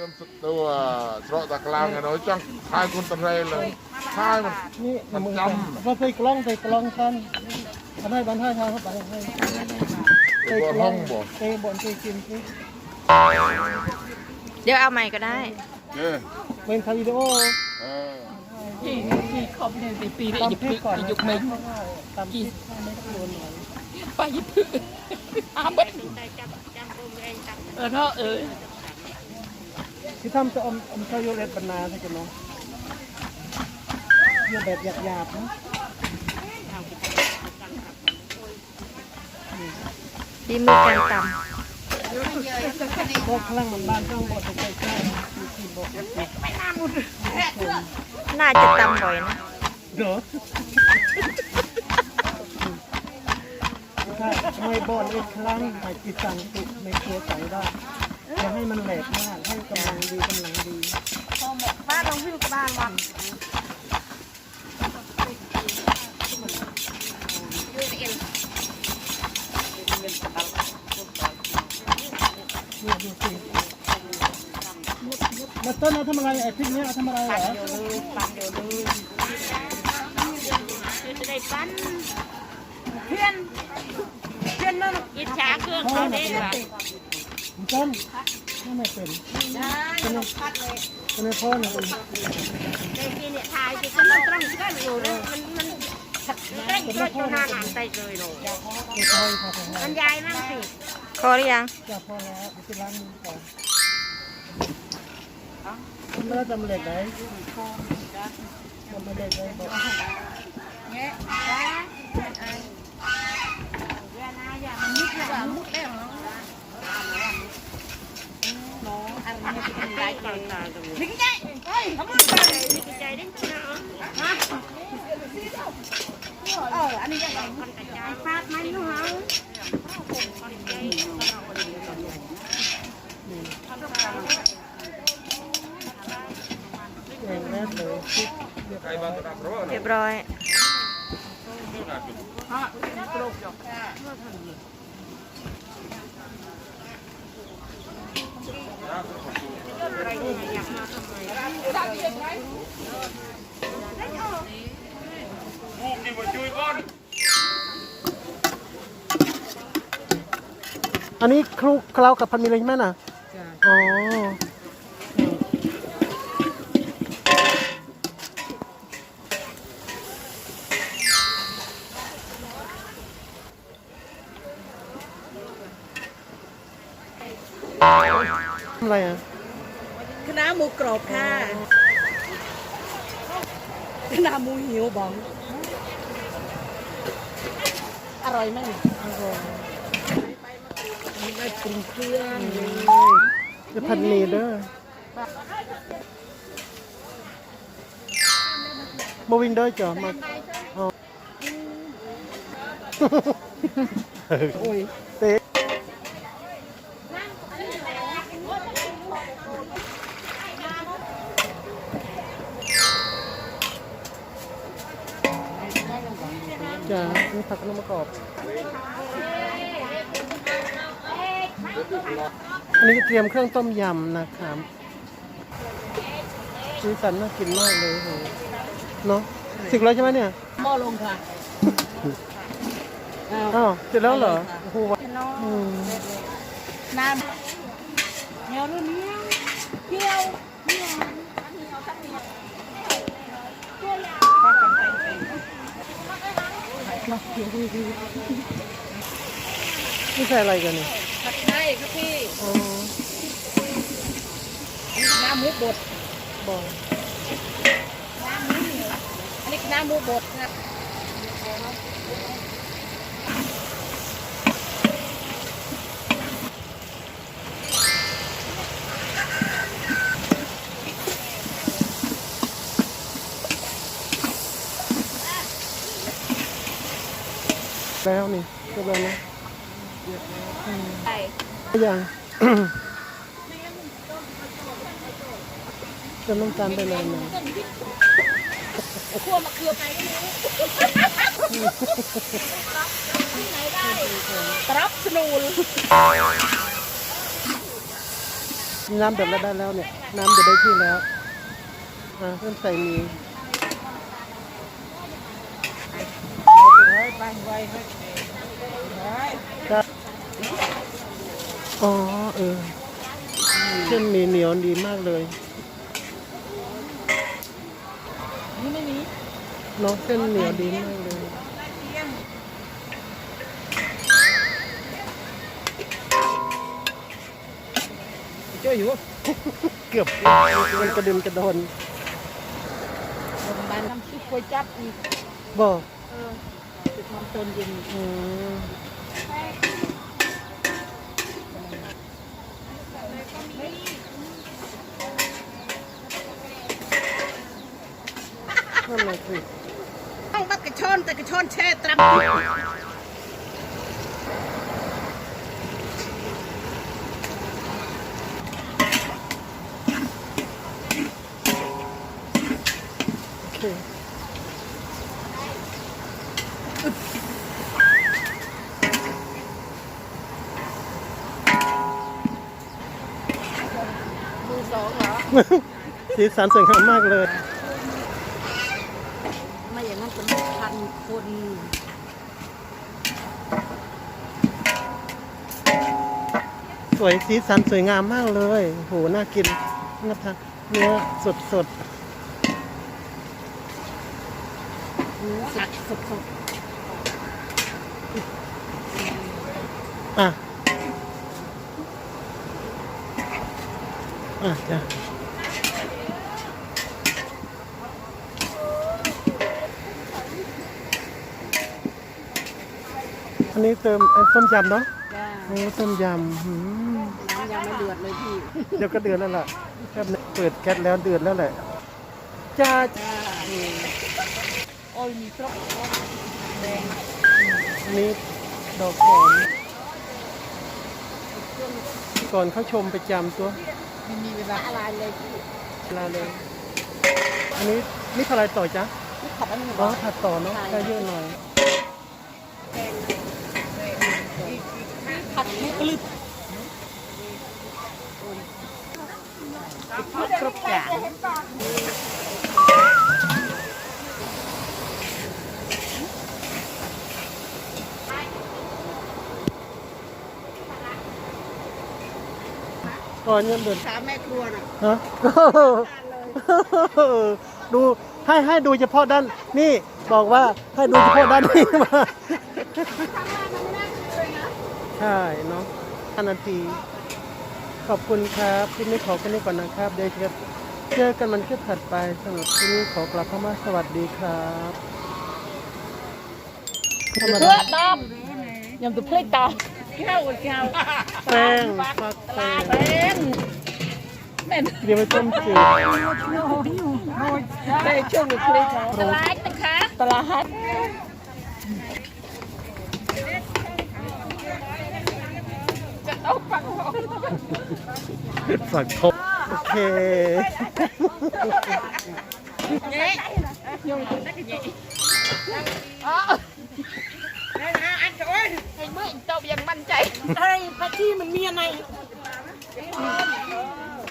เริ่มสุดตัวสระตะกลางไงเนาะจังทายคนตะไรเลยทายมันนี่มันมึงจพอไปกล้องไปกล้องกันทำให้บันท่าทางเข้าไปให้ำไอ้บ่ห้องบ่เตะบอลเตะกินสิเดี๋ยวเอาใหม่ก็ได้เอ้ยเป็นคาวิดีโอเออที่ที่เขาไปในปีนี้ตามยุคพริกก่อนยุคไม่ตามพริกไม่ต้องโดนหน่อยไปยึดพื้นอาบัดเออเนาะเออ ที่ทำจะอมอมข้าวโยเลตบรรณาใช่กันเนาะโยแบบหยาบๆนะดีมือการตพวกพลังมันบ้านต้องบดใกล้ๆมีกี่บดำน่าจะตำบ่อยนะเนาะถ้าไม่บอลอีกครั้งไปจิตสั่งตุกไม่เคลียร์ใจได้ อย่าให้มันแหลกมากให้กำลังดีกำลังดีบ้านลงพี่ลูกบ้านวันนี่ดูสิมาต้นเอาทำอะไรไอ้พริกนี้เอาทำอะไรเหรอปั้นเดี๋ยวเลยจะได้ปั้นเพื่อนเพื่อนนั่นอิจฉาเครื่องเขาเด้ งว่ะคุณต้นไม่ไม่เป็นเป็นเป็นพ่อเนี่ยเป็นในที่เนี่ยถ่ายสิก็มันต้องกันอยู่นะมันมันได้ก็ชนะหานไปเลยเนาะเป็นพ่อพอพอมันยายมั่งสิพอหรือยังจะพอแล้วเดี๋ยวไปล้างมือก่อนคุณแม่จำเหล็กไหนจำเหล็กไหนบอกเนี่ยจ้าเวลาอย่ามันมุดเลยว่ามุดแล้วเนาะน้องอันนี้ เป็นไรก่อนตาดูลิงใจเฮ้ยทำไม อันนี้คลุกเคล้ากับพันมีอะไรไหมน่ะอ๋ออะไรอะคณะหมูกรอบค่ะคณะหมูหิวบอง อร่อยไหม ได้ปรุงเครื่องเลยจะพันมีเด้อมาวิ่งเด้อจ้ะมาอ๋อโอ้ยเตะจ้ะนี่ผักน้ำมะกอก อันนี้เตรียมเครื่องต้มยำนะครับสีสันน่ากินมากเลยโหเนาะสิบแล้วใช่ไหมเนี่ยหม้อลงค่ะอ้าวเสร็จแล้วเหรอโอ้โหอืมน้ำเหนียวรุ่นเนี้ยเที่ยวนี่ใส่อะไรกันเนี่ยผัดไทย ครับพี่อ๋อน้ำหมูบดบอกอันนี้น้ำหมูบดครับแล้วนี่เรียบร้อยนะใช่ ยังจะน้ำตาลไปเลยนะคั่วมะเขือไปก็รู้ตรับสนูลน้ำเดือดแล้วได้แล้วเนี่ย น้ำเดือดได้ที่แล้ว อ่าเริ่มใส่หมีครับ อ๋อเออเส้นหมีเหนียวดีมากเลยนี่ไม่มีเนาะเส้นเหนียวดีมากเลย เจ้าอยู่ เกือบมันกระเด็นกระโดนบ้านน้ำซุปก๋วยจับอีกบอกจุดมันต้นเย็นอืม นั่นแหละสิต้องบัดกระชอนแต่กระชอนแช่ตรัมโอเคมือสองเหรอสีสันสวยงามมากเลย ไม่อย่างนั้นจะไม่ทัน คนสวยสีสันสวยงามมากเลยโหน่ากินน่าทานเนื้อสดสดสักสดสดๆอะ อะจ้ะ อันนี้เติมไอ้ต้มยำเนาะจ้าโอ้ต้มยำหืมน้ำยังไม่เดือดเลยพี่เดี๋ยวก็เดือดแล้วล่ะแค่เปิดแก๊สแล้วเดือดแล้วแหละจ้าจ้าโอ้ยมีครบแดงอันนี้ดอกหอมก่อนเข้าชมประจำตัวไม่มีเวลาอะไรเลยพี่เวลาเลย อันนี้นี่เท่าไหรต่อจ๊ะนี่ขับอันนี้อ๋อถัดต่อเนาะได้เยอะหน่อย ผัดไม่กลึบครบจานก่อนยังเดือดสามแม่ครัวน่ะฮะดูให้ให้ดูเฉพาะด้านนี่บอกว่าให้ดูเฉพาะด้านนี้มา ใช่เนาะห้านาที ขอบคุณครับที่นี้ขอแค่นี้ก่อนนะครับเดี๋ยวจะเจอกันมันคลิปถัดไปสำหรับที่นี้ขอกลับเข้ามาสวัสดีครับธรรมเพื่ดาอตอบยำตัวเพลตอบแก้วแก้วแป้งฟักแป้งเป็นแม่นเดี๋ยวไปต้มจืดได้ช่วงนี้เพลตอบตลาดนะคะตลาด ฝักทบโอเคเนี่ยยงตัวนักเนี่ยอ๋อนั่นนะอันโอ้ยไอ้เมื่อตอบยังมั่นใจไอ้พัชชีมันมีอะไร